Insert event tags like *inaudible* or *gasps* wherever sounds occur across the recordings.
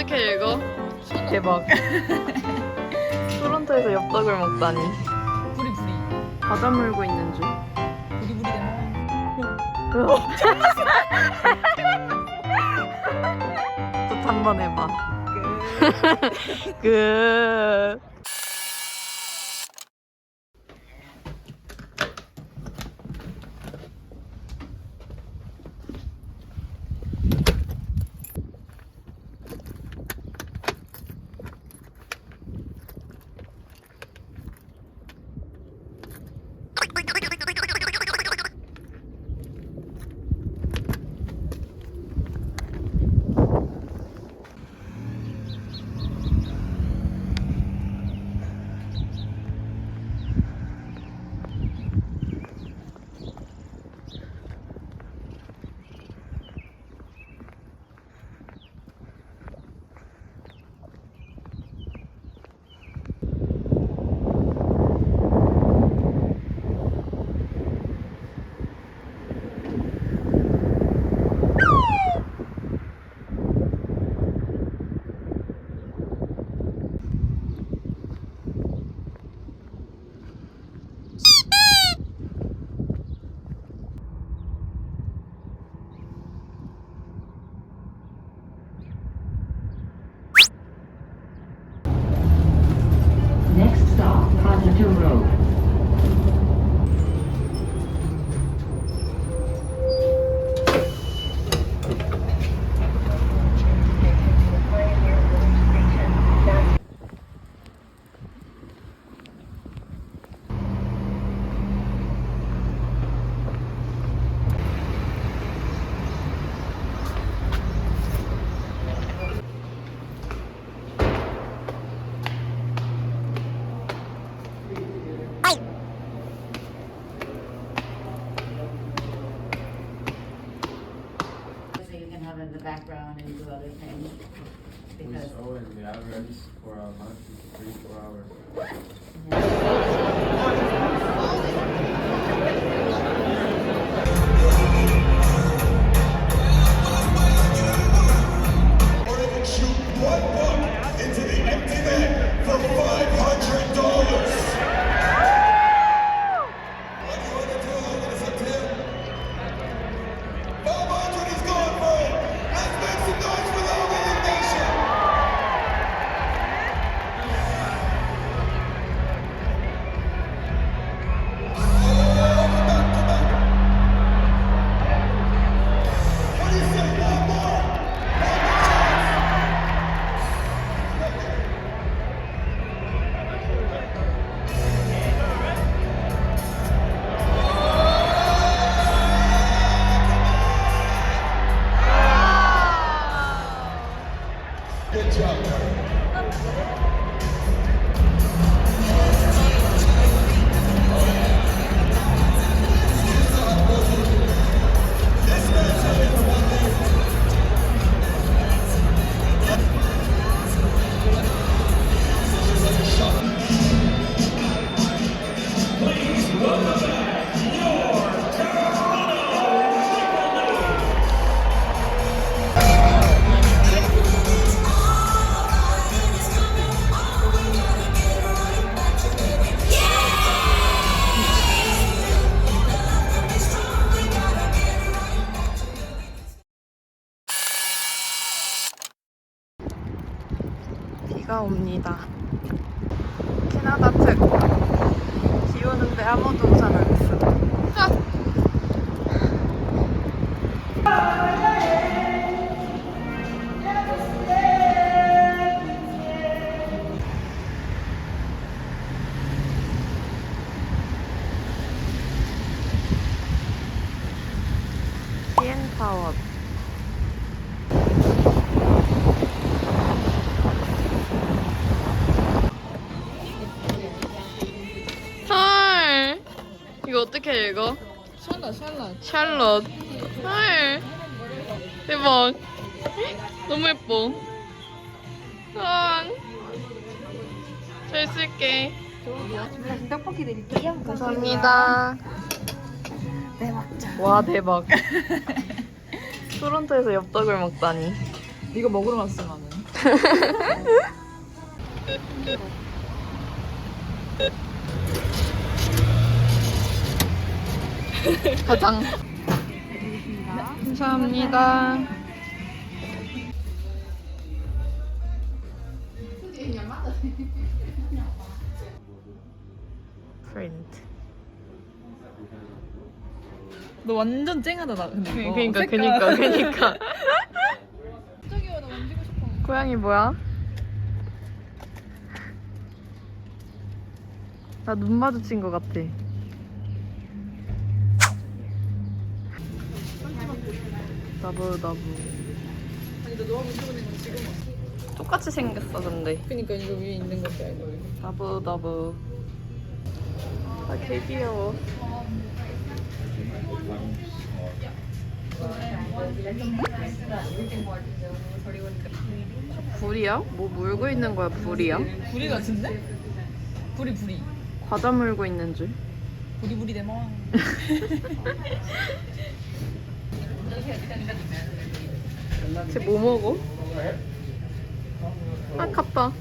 어떻게 읽어? 대박. 토론토에서 엽떡을 먹다니. 부리 부리 바다 물고 있는 줄. 부리 부리 되나? *laughs* 또 한 번 해봐. 끝. *laughs* have it in the background and do other things. Because Oh, and the average for a month is three, four hours. or shoot one buck 비가 옵니다. 캐나다 특. 비 오는데 아무도 우산 안 쓰고. 이거 어떻게 읽어? 샬럿 샬럿 샬롯. 헐. 대박. 너무 예뻐. 아. 잘 쓸게. 떡볶이 드릴게요 감사합니다. 대박. 와 대박. *laughs* 토론토에서 엽떡을 먹다니. 이거 먹으러 왔어 나는 *laughs* *laughs* 가장. 감사합니다. 프렌드. 너 완전 쨍하다 나 근데 이거. 그니까. 그니까 그니까. 저기요 나 만지고 싶어. 고양이 뭐야? 나 눈 마주친 것 같아. 나부 나부. 아니 너 너하고 찍어낸 거 지금 왔어. 똑같이 생겼어 근데. 그니까 이거 위에 있는 것도 알고. 나부 나부. 아, 개 귀여워. 불이야? 뭐 물고 있는 거야 불이야? 부리 같은데? 부리 부리. 과자 물고 있는 줄. 부리 부리 대마. *laughs* 쟤 뭐 먹어? 아깝다.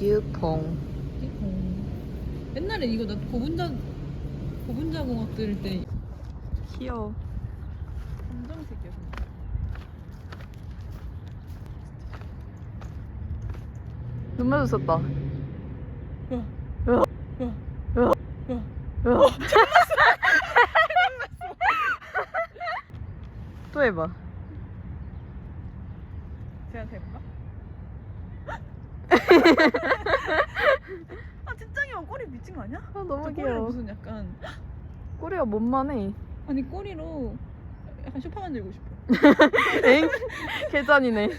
유퐁. 옛날에 이거 나 고분자 고분자 공학 들을 때 귀여워. 검정색이야. 눈 마주쳤다. 야, 으아. 야, 으아. 야. 으아. *laughs* 또 해봐. 쟤한테 해볼까? *laughs* 아 진짱이야 꼬리 미친 거 아니야? 아, 저 너무 꼬리를 귀여워. 무슨 약간 *gasps* 꼬리가 뭔만해. 아니 꼬리로 약간 쇼파 만들고 싶어. *laughs* 엥? 계단이네. 뭐야?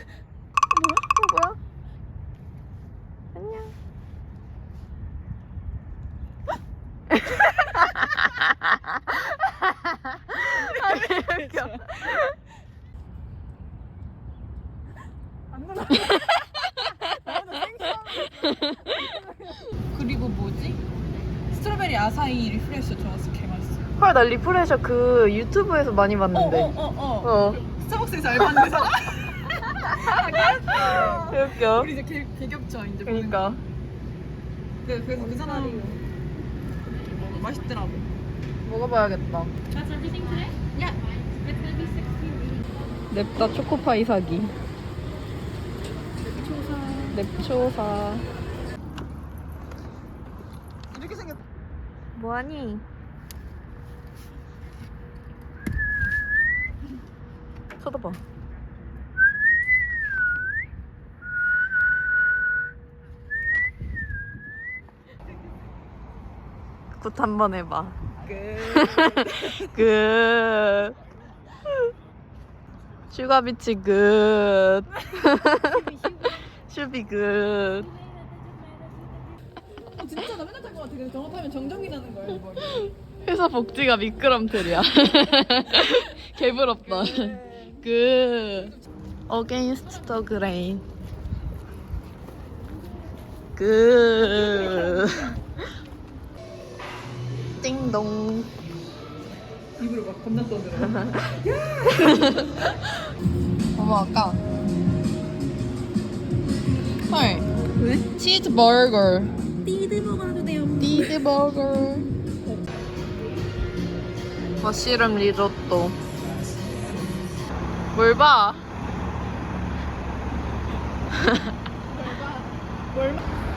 뭐야? 안녕. 아, 개 웃겨. 안 놀아. 그리고 뭐지? 스트로베리 아사히 리프레셔 좋았어 개 맛있어. 헐, 나 리프레셔 그 유튜브에서 많이 봤는데. 어어어 어, 어. 어. 스타벅스에서 알바하는 사람. 개 *laughs* 웃겨. 우리 이제 개, 개겹쳐 이제. 그니까. 그, 그래서 그 사람 맛있더라고. 먹어봐야겠다. 냅다 초코파이 사기. 냅초사. 이렇게 생겼. 뭐하니? 쳐다봐. 굿 한 번 해봐. 굿. 슈가비치 굿. *laughs* *laughs* 슈비 굿. 어, 진짜 나 맨날 탈것 같아. 근데 정업하면 정전기 나는 거야 이거. *laughs* 회사 복지가 미끄럼틀이야. *laughs* 개부럽다. 그 Against the grain. 그 띵동. *laughs* 입으로 막 겁나 떠들어. 어머 아까. 헐. 왜? 치즈버거. 띠드버거 하도 돼요. 디드버거. 머쉬룸 리조또. 뭘 봐? 뭘 마-